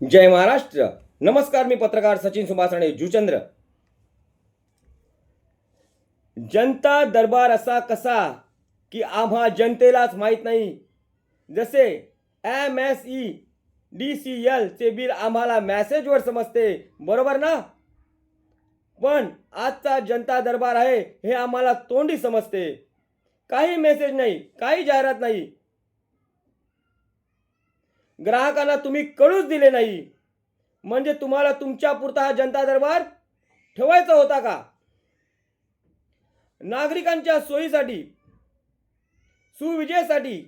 जय महाराष्ट्र. नमस्कार मी पत्रकार सचिन सुभाषणे जुचंद्र. जनता दरबार असा कसा की आम्हा जनतेलाच माहीत नाही? जसे M S E D C L चे बिल आम्हाला मॅसेजवर समजते बरोबर ना? पण आजचा जनता दरबार आहे हे आम्हाला तोंडी समजते. काही मेसेज नाही काही जाहिरात नाही ग्राहकांना तुम्ही कळूच दिले नाही. म्हणजे तुम्हाला तुमच्या पुरता हा जनता दरबार ठेवायचा होता का? नागरिकांच्या सोयीसाठी सुविजयासाठी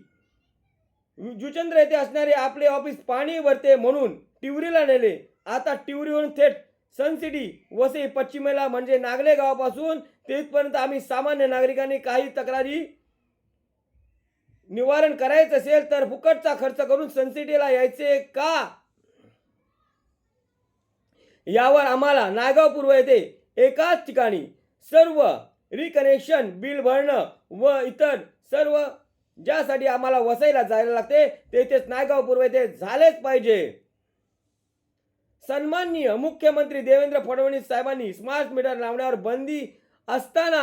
जुचंद्र येथे असणारे आपले ऑफिस पाणी भरते म्हणून टिवरीला नेले. आता टिवरीवरून थेट सन सिटी वसई पश्चिमेला म्हणजे नागले गावापासून तिथपर्यंत आम्ही सामान्य नागरिकांनी काही तक्रारी निवारण करायचं असेल तर फुकटचा खर्च करून सनसिटीला यायचे का? यावर आम्हाला नायगाव पूर्व येथे एकाच ठिकाणी सर्व रिकनेक्शन बिल भरणं व इतर सर्व ज्यासाठी आम्हाला वसईला जायला लागते तेथेच नायगाव पूर्व येथे झालेच पाहिजे. सन्माननीय मुख्यमंत्री देवेंद्र फडणवीस साहेबांनी स्मार्ट मीटर लावण्यावर बंदी असताना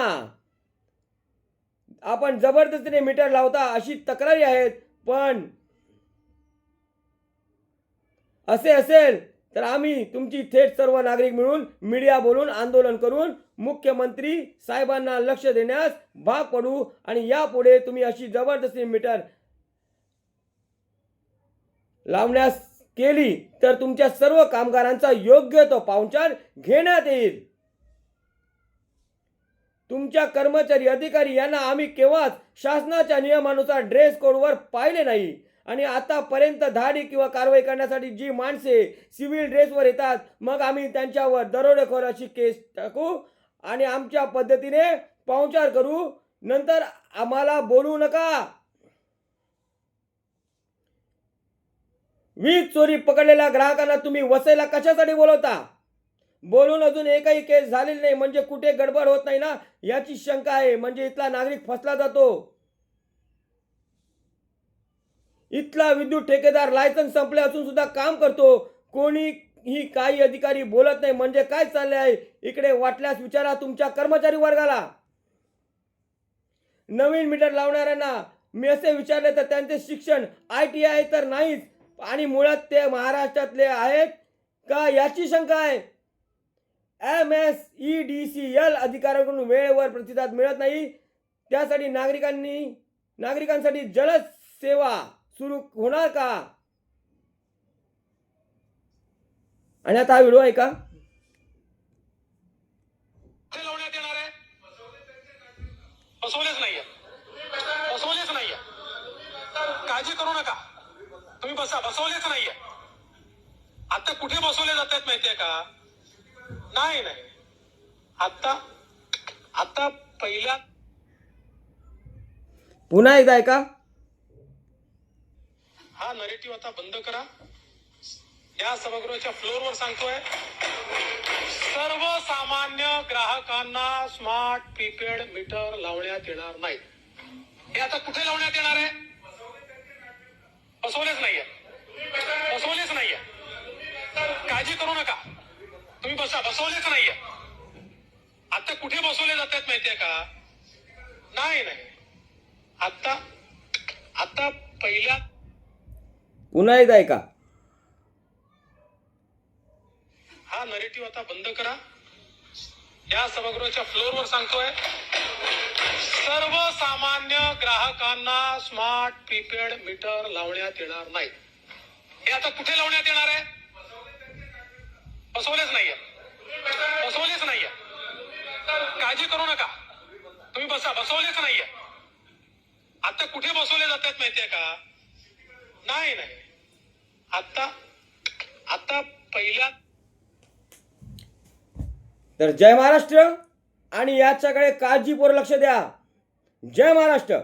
आपण जबरदस्तीने मीटर लावता अशी तक्रारी आहेत पण असे असेल तर आम्ही तुमची थेट सर्व नागरिक मिळून मीडिया बोलून आंदोलन करून मुख्यमंत्री साहेबांना लक्ष देण्यास भाग पडू आणि यापुढे तुम्ही अशी जबरदस्ती मीटर लावण्यास केली तर तुमच्या सर्व कामगारांचा योग्य तो पाहुणचार घेण्यात येईल. तुमच्या कर्मचारी अधिकारी यांना आम्ही केव्हाच शासनाच्या नियमानुसार ड्रेस कोडवर पाहिले नाही. आणि आतापर्यंत धाडी किंवा कारवाई करण्यासाठी जी माणसे सिव्हिल ड्रेसवर येतात मग आम्ही त्यांच्यावर दरोडेखोर अशी केस टाकू आणि आमच्या पद्धतीने पाहुणचार करू. नंतर आम्हाला बोलू नका. वीज चोरी पकडलेल्या ग्राहकांना तुम्ही वसईला कशासाठी बोलवता? बोलून अजून एकही केस झालेली नाही. म्हणजे कुठे गडबड होत नाही ना? याची शंका आहे. म्हणजे इथला नागरिक फसला जातो. इथला विद्युत ठेकेदार लायसन्स संपले असून सुद्धा काम करतो. कोणी ही काही अधिकारी बोलत नाही. म्हणजे काय चालले आहे इकडे वाटल्यास विचारा तुमच्या कर्मचारी वर्गाला. नवीन मीटर लावणाऱ्यांना मी असे विचारले तर त्यांचे शिक्षण आय टी आय तर नाहीच. आणि मुळात ते महाराष्ट्रातले आहेत का? याची शंका आहे. M S E D C L अधिकाऱ्यांकडून वेळेवर प्रतिसाद मिळत नाही. त्यासाठी नागरिकांनी नागरिकांसाठी जलद सेवा सुरू होणार का? आणि आता हा व्हिडिओ आहे. का बसवलेच नाहीये. बसवलेच नाहीये. काळजी करू नका. तुम्ही बसा बसवलेच नाहीये. आता कुठे बसवले जातात माहितीये का? नाही नाही. आता आता पहिल्या पुन्हा एकदा आहे का हा नरेटिव्ह आता बंद करा. या सभागृहाच्या फ्लोअरवर सांगतोय. सर्वसामान्य ग्राहकांना स्मार्ट प्रीपेड मीटर लावण्यात येणार नाही हे आता कुठे लावण्यात येणार आहे बसवलेच नाहीये बसवलेच नाहीये काळजी करू नका बसा बसवलेच नाहीये. आता कुठे बसवले जातात माहितीये का? नाही नाही. आता आता पहिल्या पुन्हा एकदा आहे का हा नरेटिव्ह आता बंद करा. या सभागृहाच्या फ्लोअरवर सांगतोय. सर्वसामान्य ग्राहकांना स्मार्ट प्रीपेड मीटर लावण्यात येणार नाही हे आता कुठे लावण्यात येणार आहे? बसवलेच नाहीये. बसवलेच नाहीये. काळजी करू नका. तुम्ही बसा बसवलेच नाहीये. आता कुठे बसवले जातात माहितीये का? नाही नाही. आता आता पहिल्या तर जय महाराष्ट्र आणि याच्याकडे काळजीपूर्वक लक्ष द्या. जय महाराष्ट्र.